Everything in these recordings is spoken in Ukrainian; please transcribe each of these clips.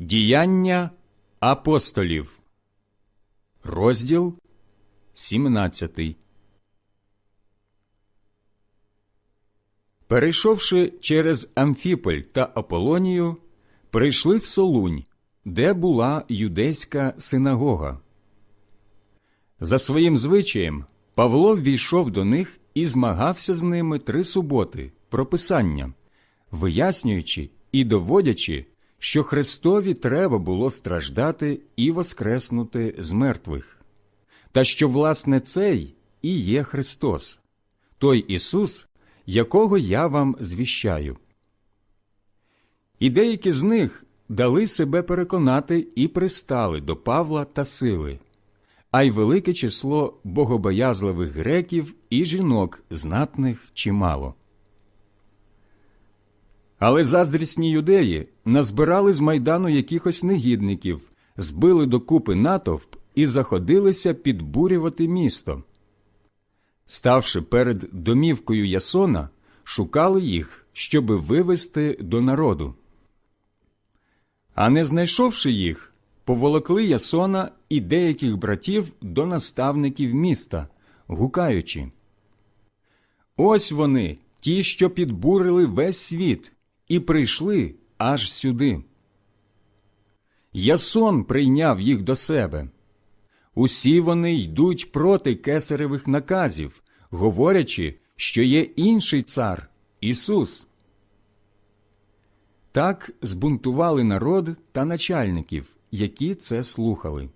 Діяння апостолів, розділ 17. Перейшовши через Амфіполь та Аполонію, прийшли в Солунь, де була юдейська синагога. За своїм звичаєм Павло ввійшов до них і змагався з ними три суботи про Писання, вияснюючи і доводячи, що Христові треба було страждати і воскреснути з мертвих, та що, власне, цей і є Христос, той Ісус, якого я вам звіщаю. І деякі з них дали себе переконати і пристали до Павла та сили, а й велике число богобоязливих греків і жінок знатних чимало. Але заздрісні юдеї назбирали з майдану якихось негідників, збили докупи натовп і заходилися підбурювати місто. Ставши перед домівкою Ясона, шукали їх, щоби вивести до народу. А не знайшовши їх, поволокли Ясона і деяких братів до наставників міста, гукаючи. Ось вони, ті, що підбурили весь світ, і прийшли аж сюди. Ясон прийняв їх до себе. Усі вони йдуть проти кесаревих наказів, говорячи, що є інший цар Ісус. Так збунтували народ та начальників, які це слухали.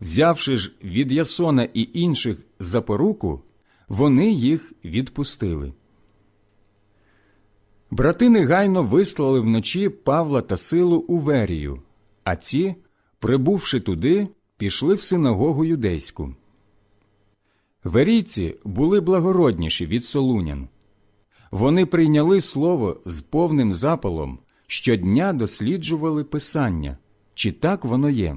Взявши ж від Ясона і інших за поруку, вони їх відпустили. Брати негайно вислали вночі Павла та силу у Верію, а ці, прибувши туди, пішли в синагогу юдейську. Верійці були благородніші від солунян. Вони прийняли слово з повним запалом, щодня досліджували Писання, чи так воно є.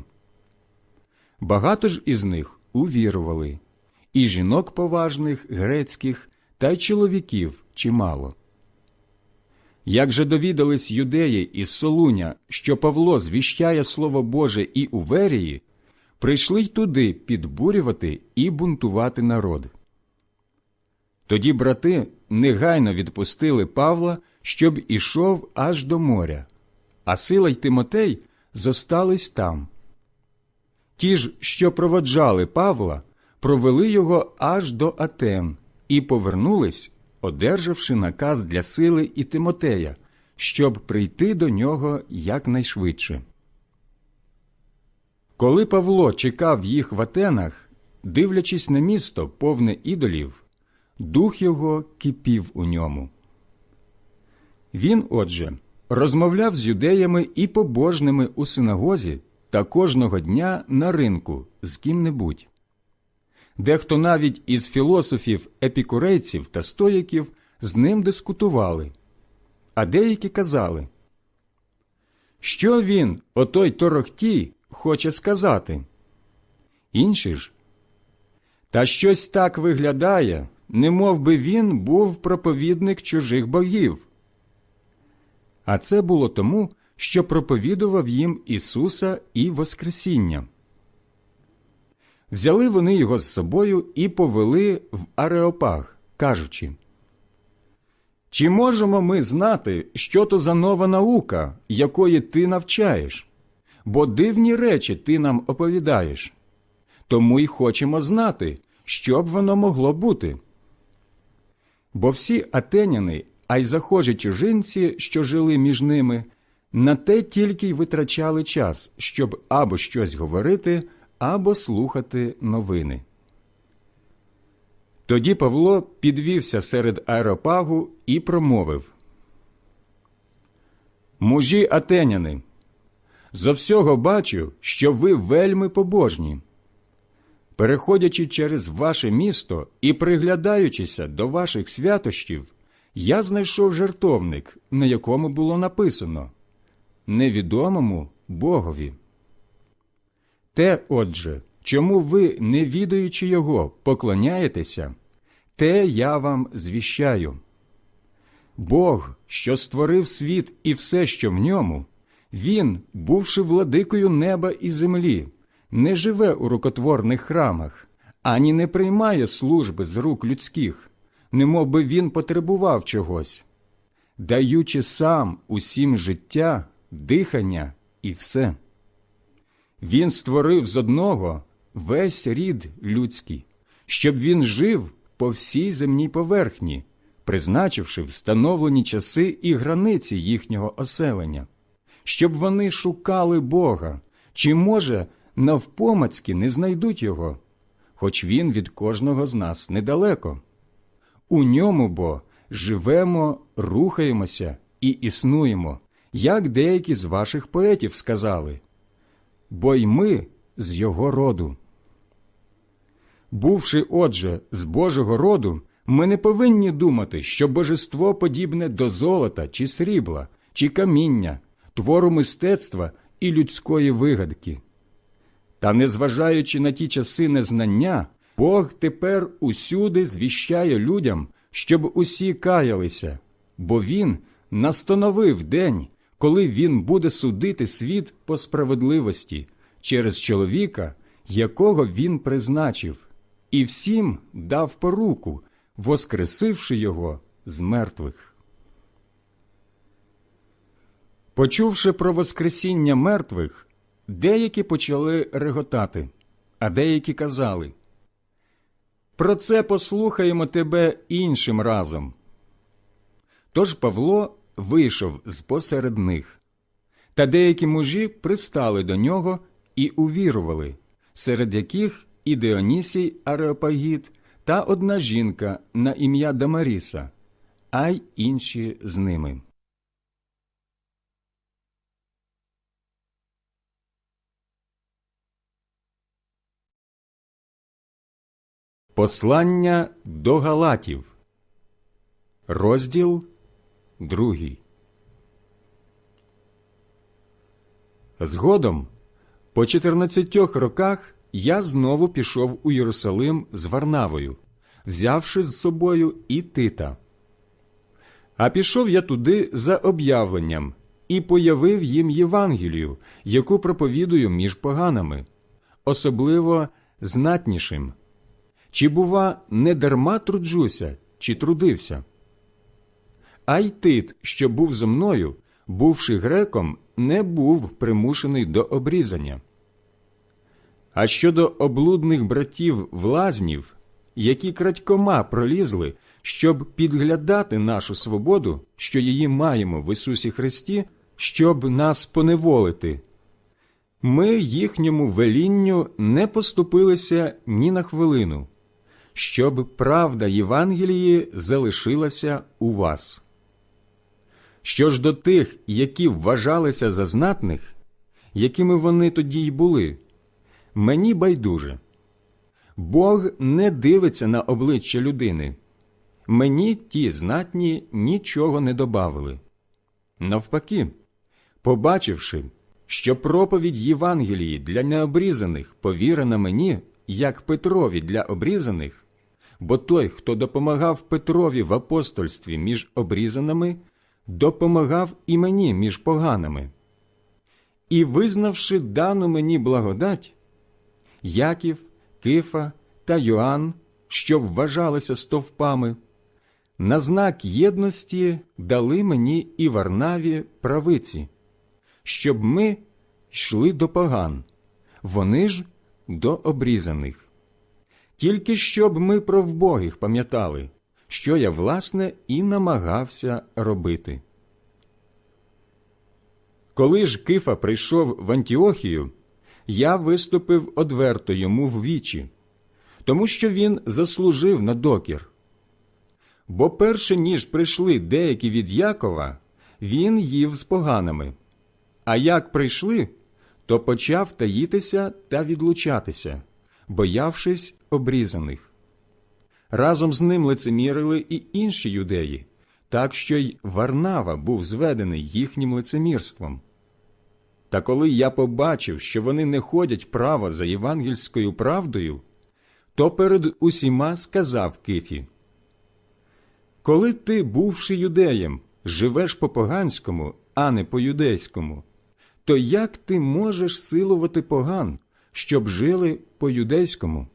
Багато ж із них увірували, і жінок поважних грецьких, та й чоловіків чимало. Як же довідались юдеї із Солуня, що Павло звіщає Слово Боже і у Верії, прийшли й туди підбурювати і бунтувати народ. Тоді брати негайно відпустили Павла, щоб ішов аж до моря, а Сила й Тимотей зостались там. Ті ж, що проводжали Павла, провели його аж до Атен і повернулись, одержавши наказ для сили і Тимотея, щоб прийти до нього якнайшвидше. Коли Павло чекав їх в Атенах, дивлячись на місто, повне ідолів, дух його кипів у ньому. Він, отже, розмовляв з юдеями і побожними у синагозі та кожного дня на ринку з ким-небудь. Дехто навіть із філософів, епікурейців та стоїків з ним дискутували, а деякі казали, що він, отой торохтій, хоче сказати. Інші ж, та щось так виглядає, не мов би він був проповідник чужих богів. А це було тому, що проповідував їм Ісуса і Воскресіння. Взяли вони його з собою і повели в Ареопаг, кажучи Чи можемо ми знати, що то за нова наука, якої ти навчаєш? Бо дивні речі ти нам оповідаєш. Тому й хочемо знати, що б воно могло бути. Бо всі атеняни, а й захожі чужинці, що жили між ними, на те тільки й витрачали час, щоб або щось говорити, або слухати новини. Тоді Павло підвівся серед аеропагу і промовив Мужі атеняни, зо всього бачу, що ви вельми побожні. Переходячи через ваше місто і приглядаючися до ваших святощів, я знайшов жертовник, на якому було написано Невідомому Богові. Те, отже, чому ви, не відаючи його, поклоняєтеся, те я вам звіщаю. Бог, що створив світ і все, що в ньому, Він, бувши владикою неба і землі, не живе у рукотворних храмах, ані не приймає служби з рук людських, немов би він потребував чогось, даючи сам усім життя, дихання і все. Він створив з одного весь рід людський, щоб він жив по всій земній поверхні, призначивши встановлені часи і границі їхнього оселення, щоб вони шукали Бога, чи, може, навпомацьки не знайдуть його, хоч він від кожного з нас недалеко. У ньому бо живемо, рухаємося і існуємо, як деякі з ваших поетів сказали, бо й ми з його роду. Бувши, отже, з Божого роду, ми не повинні думати, що божество подібне до золота чи срібла, чи каміння, твору мистецтва і людської вигадки. Та, незважаючи на ті часи незнання, Бог тепер усюди звіщає людям, щоб усі каялися, бо Він настановив день, коли Він буде судити світ по справедливості через чоловіка, якого Він призначив, і всім дав поруку, воскресивши його з мертвих. Почувши про Воскресіння мертвих, деякі почали реготати, а деякі казали Про це послухаємо тебе іншим разом. Тож Павло вийшов з посеред них, та деякі мужі пристали до нього і увірували, серед яких і Діонісій Ареопагіт та одна жінка на ім'я Дамаріса, а й інші з ними. Послання до Галатів, розділ другий. Згодом, по 14 роках, я знову пішов у Єрусалим з Варнавою, взявши з собою і Тита. А пішов я туди за об'явленням і появив їм Євангелію, яку проповідую між поганами, особливо знатнішим. Чи, бува, не дарма труджуся, чи трудився? А й тит, що був зо мною, бувши греком, не був примушений до обрізання. А щодо облудних братів влазнів, які крадькома пролізли, щоб підглядати нашу свободу, що її маємо в Ісусі Христі, щоб нас поневолити, ми їхньому велінню не поступилися ні на хвилину, щоб правда Євангелії залишилася у вас. Що ж до тих, які вважалися за знатних, якими вони тоді й були, мені байдуже. Бог не дивиться на обличчя людини. Мені ті знатні нічого не добавили. Навпаки, побачивши, що проповідь Євангелії для необрізаних повірена мені, як Петрові для обрізаних, бо той, хто допомагав Петрові в апостольстві між обрізаними, допомагав і мені між поганими. І, визнавши дану мені благодать, Яків, Кифа та Йоанн, що вважалися стовпами, на знак єдності дали мені і Варнаві правиці, щоб ми йшли до поган, вони ж до обрізаних. Тільки щоб ми про вбогих пам'ятали, що я, власне, і намагався робити. Коли ж Кифа прийшов в Антіохію, я виступив одверто йому в вічі, тому що він заслужив на докір. Бо перше ніж прийшли деякі від Якова, він їв з поганими. А як прийшли, то почав таїтися та відлучатися, боявшись обрізаних. Разом з ним лицемірили і інші юдеї, так що й Варнава був зведений їхнім лицемірством. Та коли я побачив, що вони не ходять право за євангельською правдою, то перед усіма сказав Кифі Коли ти, бувши юдеєм, живеш по поганському, а не по юдейському, то як ти можеш силувати поган, щоб жили по юдейському?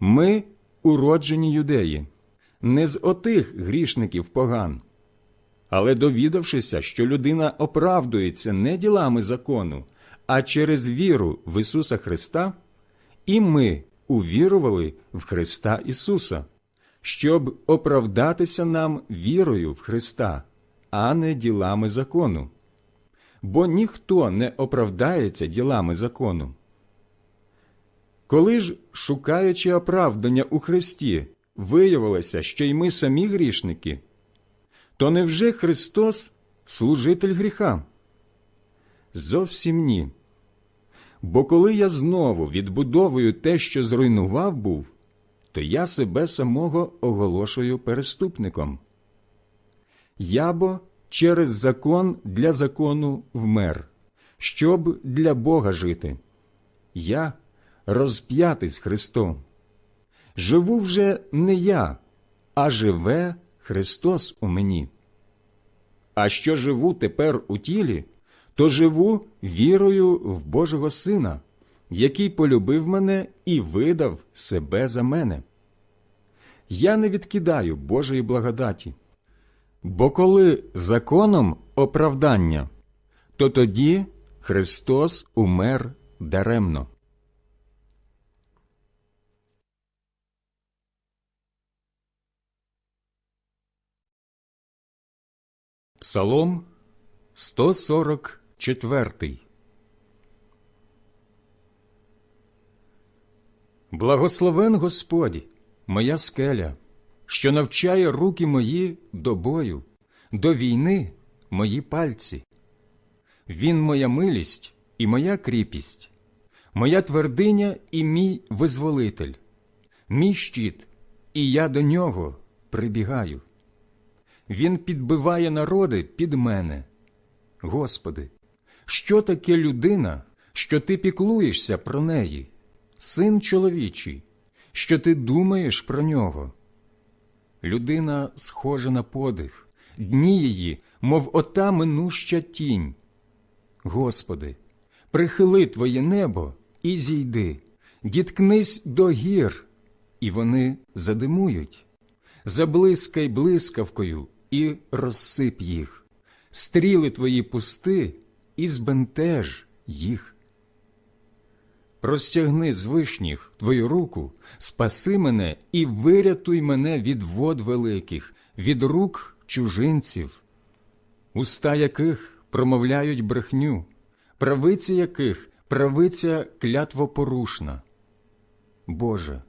Ми уроджені юдеї, не з отих грішників поган. Але довідавшися, що людина оправдується не ділами закону, а через віру в Ісуса Христа, і ми увірували в Христа Ісуса, щоб оправдатися нам вірою в Христа, а не ділами закону. Бо ніхто не оправдається ділами закону. Коли ж, шукаючи оправдання у Христі, виявилося, що й ми самі грішники, то невже Христос служитель гріха? Зовсім ні. Бо коли я знову відбудовую те, що зруйнував був, то я себе самого оголошую переступником. Я бо через закон для закону вмер, щоб для Бога жити. Я розп'ятий з Христом. Живу вже не я, а живе Христос у мені. А що живу тепер у тілі, то живу вірою в Божого Сина, який полюбив мене і видав себе за мене. Я не відкидаю Божої благодаті. Бо коли законом оправдання, то тоді Христос умер даремно. Псалом 144 Благословен Господь, моя скеля, що навчає руки мої до бою, до війни мої пальці. Він моя милість і моя кріпість, моя твердиня і мій визволитель, мій щит, і я до нього прибігаю. Він підбиває народи під мене. Господи, що таке людина, що ти піклуєшся про неї, син чоловічий, що ти думаєш про нього? Людина схожа на подих, дні її, мов ота минуща тінь. Господи, прихили Твоє небо і зійди, діткнись до гір, і вони задимують. Заблискай блискавкою і розсип їх, стріли твої пусти і збентеж їх. Простягни з вишніх твою руку, спаси мене і вирятуй мене від вод великих, від рук чужинців, уста яких промовляють брехню, правиці яких правиця клятвопорушна. Боже,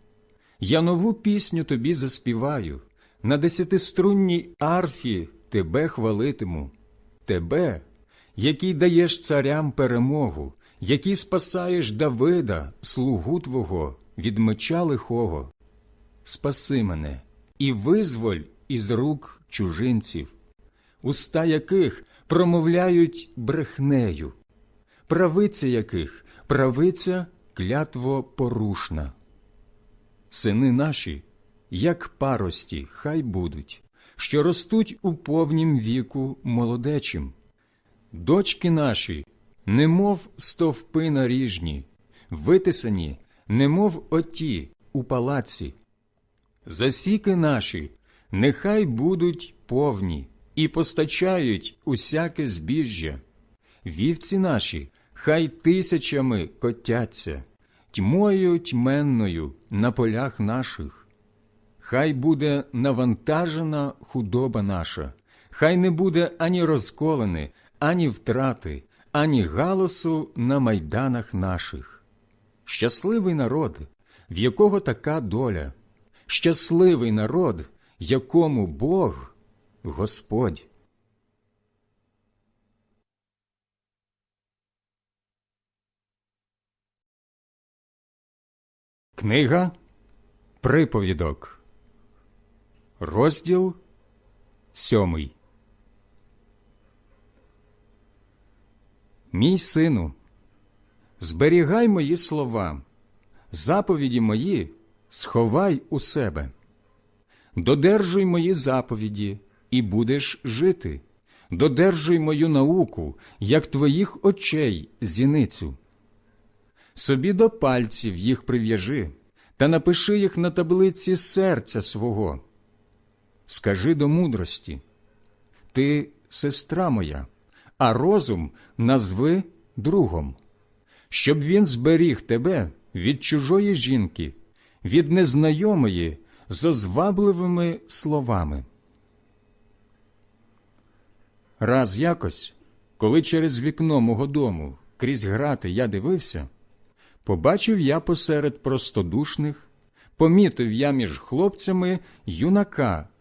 я нову пісню тобі заспіваю на десятиструнній арфі тебе хвалитиму, тебе, який даєш царям перемогу, який спасаєш Давида, слугу Твого, від меча лихого. Спаси мене і визволь із рук чужинців, уста яких промовляють брехнею, правиця яких правиця клятво порушна. Сини наші як парості, хай будуть, що ростуть у повнім віку молодечим. Дочки наші, немов стовпи наріжні, витисані, немов оті у палаці. Засіки наші, нехай будуть повні і постачають усяке збіжжя. Вівці наші, хай тисячами котяться, тьмою тьменною на полях наших. Хай буде навантажена худоба наша, хай не буде ані розколени, ані втрати, ані галасу на майданах наших. Щасливий народ, в якого така доля, щасливий народ, якому Бог Господь. Книга Приповідок Розділ сьомий. Мій сину, зберігай мої слова, заповіді мої сховай у себе, додержуй мої заповіді, і будеш жити, додержуй мою науку, як твоїх очей зіницю. Собі до пальців їх прив'яжи та напиши їх на таблиці серця свого. Скажи до мудрості Ти сестра моя, а розум назви другом, щоб він зберіг тебе від чужої жінки, від незнайомої з озвабливими словами. Раз якось, коли через вікно мого дому крізь грати я дивився, побачив я посеред простодушних, помітив я між хлопцями юнака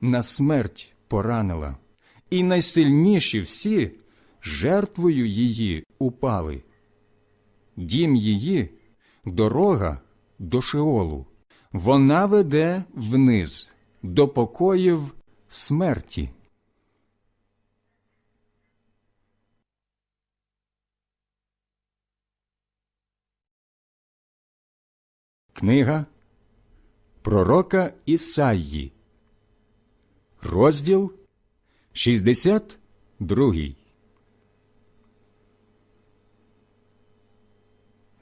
на смерть поранила, і найсильніші всі жертвою її упали. Дім її дорога до Шеолу, вона веде вниз до покоїв смерті. Книга Пророка Ісаї, розділ 62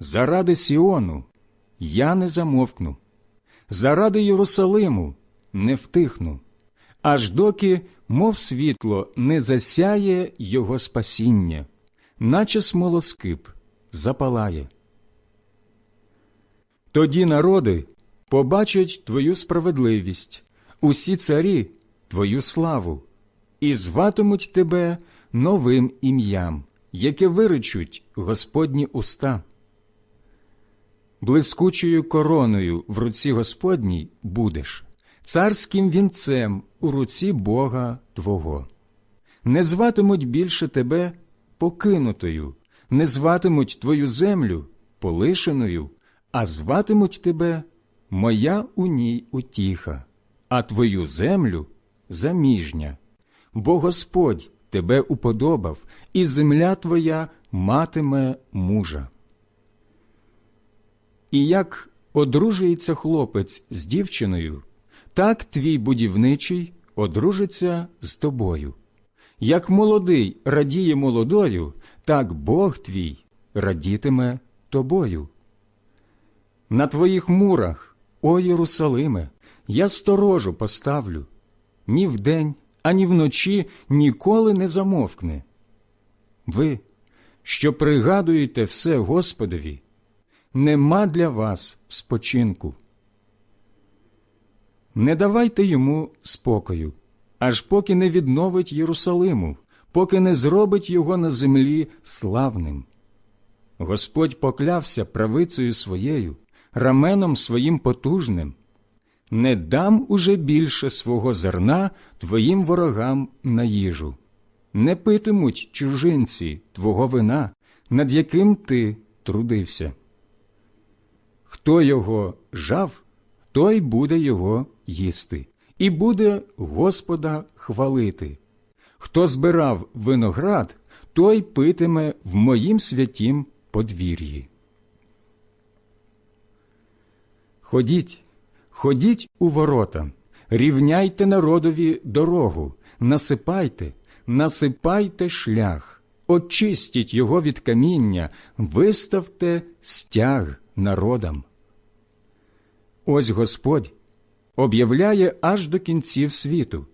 Заради Сіону я не замовкну, заради Єрусалиму не втихну, аж доки, мов світло, не засяє його спасіння, наче смолоскип запалає. Тоді народи побачать твою справедливість, усі царі твою славу, і зватимуть тебе новим ім'ям, яке виречуть Господні уста. Блискучою короною в руці Господній будеш, царським вінцем у руці Бога Твого. Не зватимуть більше тебе покинутою, не зватимуть твою землю полишеною, а зватимуть тебе моя у ній утіха, а твою землю заміжня, бо Господь тебе уподобав, і земля твоя матиме мужа. І як одружується хлопець з дівчиною, так твій будівничий одружиться з тобою. Як молодий радіє молодою, так Бог твій радітиме тобою. На твоїх мурах, о Єрусалиме, я сторожу поставлю. Ні вдень, ані вночі ніколи не замовкне. Ви, що пригадуєте все Господові, нема для вас спочинку. Не давайте йому спокою, аж поки не відновить Єрусалиму, поки не зробить його на землі славним. Господь поклявся правицею своєю, раменом своїм потужним. Не дам уже більше свого зерна твоїм ворогам на їжу. Не питимуть чужинці твого вина, над яким ти трудився. Хто його жав, той буде його їсти, і буде Господа хвалити. Хто збирав виноград, той питиме в моїм святім подвір'ї. Ходіть, ходіть у ворота, рівняйте народові дорогу, насипайте, насипайте шлях, очистіть його від каміння, виставте стяг народам. Ось Господь об'являє аж до кінців світу.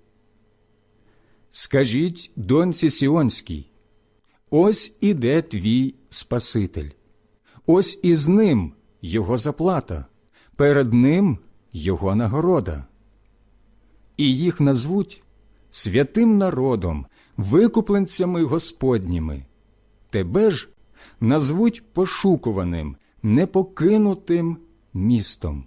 Скажіть доньці Сіонській, ось іде твій Спаситель, ось із ним його заплата, перед ним його нагорода. І їх назвуть святим народом, викупленцями Господніми. Тебе ж назвуть пошукуваним, непокинутим містом.